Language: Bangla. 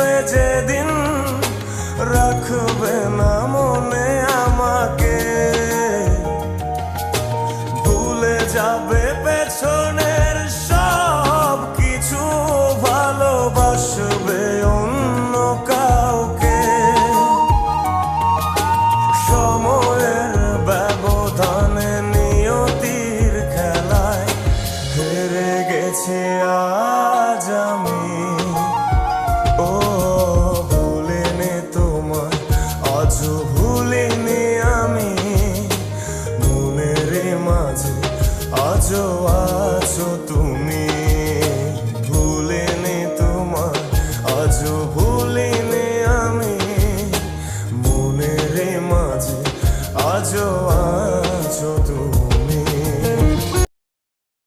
আসবে যেদিন, রাখবে না মনে আমাকে। ভুলে যাবে পেছনের সব কিছু, ভালোবাসবে অন্য কাউকে। সময়ের ব্যবধানে নিয়তির খেলায় হেরে গেছে আজ আমি। আজও আছো তুমি ভুলিনি তোমার আজও ভুলিনি আমি মনের মাঝে আজো আ